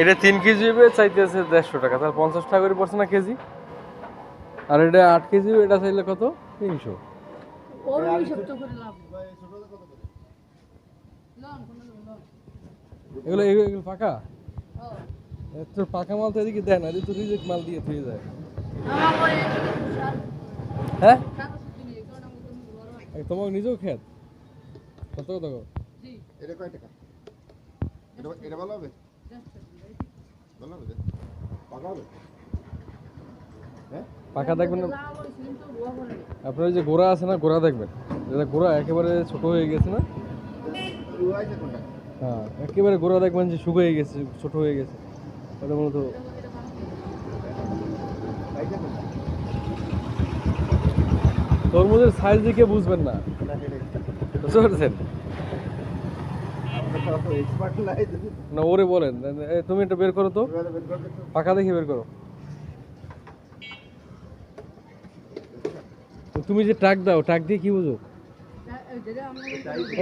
এটা তিন কেজি হবে চাইতেছে দেড়শো টাকা। তাহলে পঞ্চাশ টাকা করে পড়ছে না কেজি? আর এটা আট কেজি এটা চাইলে কত? তিনশো। ওর হিসাব তো করে লাভ নেই। ভাই ছোটটা কত করে? লন, কোনো লন। এগুলো এগুলো এগুলো পাকা? তোর পাকা মাল তো এদিকে দেয় না এদিকে তো রিজেক্ট মাল দিয়ে থুয়ে যায়। হ্যাঁ? সাত সত্যি নেই, কারণ আমি তো বড়। এ তোমাকে নিজেও খেত? কত কত এটা কয় টাকা? এটা এটা ভালো হবে? just a minute. ভালো হবে? পাকা হবে? হ্যাঁ? দেখবেন। আপনার ওই যে গোড়া আছে না গোড়া দেখবেন? যেটা গোড়া একেবারে ছোট হয়ে গেছে না? হ্যাঁ একেবারে গোড়া দেখবেন যে শুকিয়ে গেছে ছোট হয়ে গেছে। ওটা মূলত। তরমুজের সাইজ দেখে বুঝবেন না। না বুঝতে পারছেন আমরা তো এক্সপার্ট লাই যদি না, ওরে বলেন। তুমি এটা বের করো তো। পাকা দেখে বের করো। তুমি যে টাক দাও টাক দিয়ে কি বুঝো?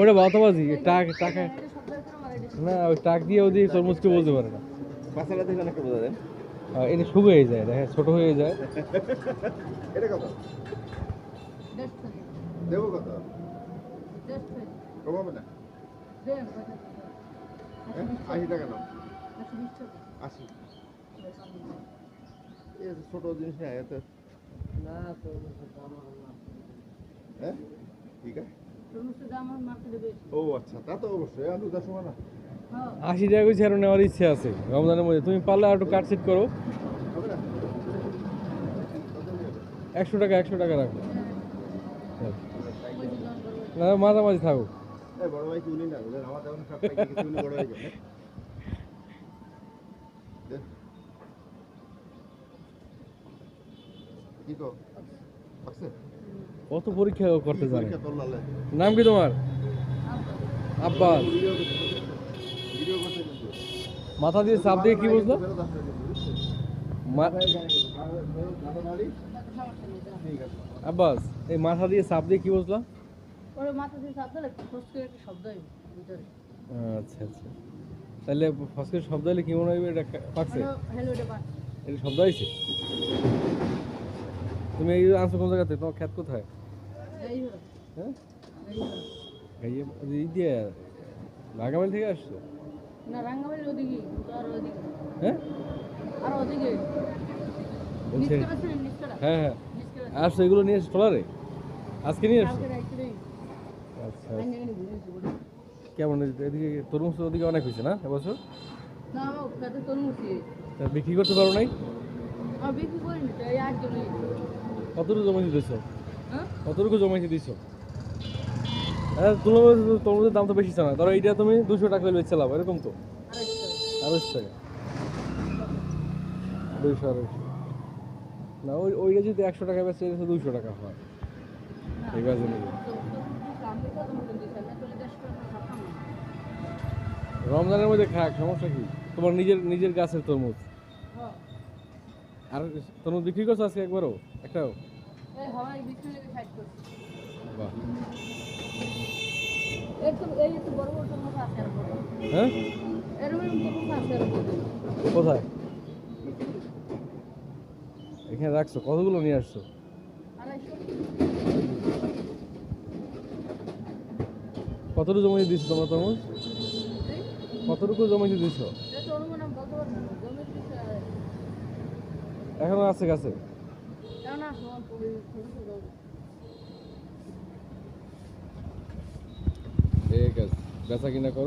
ওটা বাতাবাজি টাক টাকা এটা। না, ওই টাক দিয়ে ওদি তরমুজকে বলতে পারে না। থেকে অনেকে বোঝা যায় এটা দেখেন, ছোট হয়ে যায়। এটা কত দেবো কত না? হ্যাঁ আশি টাকা টাকা। আশি ছোট জিনিস না এত হ্যাঁ ঠিক আছে দাম। ও আচ্ছা তা তো অবশ্যই দশ না হ্যাঁ, আশি টাকা করে নেওয়ার ইচ্ছে আছে রমজানের মধ্যে তুমি পারলে একটু কাটছিট করো না? একশো টাকা একশো টাকা রাখো ওই যে দাম বলব। না মাঝামাঝি থাকো এই বড় ভাই না বুঝলেন আমার সব বড় কত পরীক্ষা করতে জানে? নাম কি তোমার? আব্বাস। মাথা দিয়ে চাপ দিয়ে কি বুঝলো? আব্বাস এই মাথা দিয়ে চাপ দিয়ে কি বুঝলো? ওর মাথা দিয়ে চাপ দিলে ফস একটা শব্দ ভিতরে। আচ্ছা আচ্ছা। তাহলে ফসকের শব্দ হলে কি মনে হবে এটা পাকছে? হ্যালো, এটা শব্দ তুমি এই আনছো কোন জায়গাতে? তোমার খ্যাত কোথায়? হ্যাঁ? এই দিয়ে থেকে আসছো? না রাঙ্গামাটির ওদিকে কিন্তু ওদিকে। হ্যাঁ? আরও ওদিকে। হ্যাঁ হ্যাঁ। আসছো এগুলো নিয়ে এসছো ট্রলারে? আজকে নিয়ে রে আচ্ছা। কেমন এদিকে তরমুজ ওদিকে অনেক হয়েছে না এবছর? বিক্রি করতে পারো নাই? কতটুকু জমাইতে দিছো? হ্যাঁ? কতটুকু জমাইতে দিছো? হ্যাঁ তরমুজের দাম তো বেশি না। ধরো এইটা তুমি দুশো টাকা হলে বেচে লাভ এরকম তো? আড়াইশো টাকা। দুইশো আড়াইশো। না ওই ওইটা যদি একশো টাকা বেচে দুইশো টাকা হয়। এই বাজে রমজানের মধ্যে খাক সমস্যা কি? তোমার নিজের নিজের গাছের তরমুজ। আর তরমুজ বিক্রি করছ আজকে একবারও? একটাও? এই হাওয়াই বিক্রি লেগে সাইড করছি বাহ এই তো এই তো বড় বড় তরমুজ আছে আর বড় হ্যাঁ এরকম এরকম তরমুজ আছে আর বড় কোথায় এখানে রাখছো কতগুলো নিয়ে আসছো আড়াইশো কতটুকু জমিতে দিছো তোমরা তরমুজ? কতটুকু জমিতে দিছো? এখনও আছে পড়ে ঠিক আছে, বেচা কিনা করো।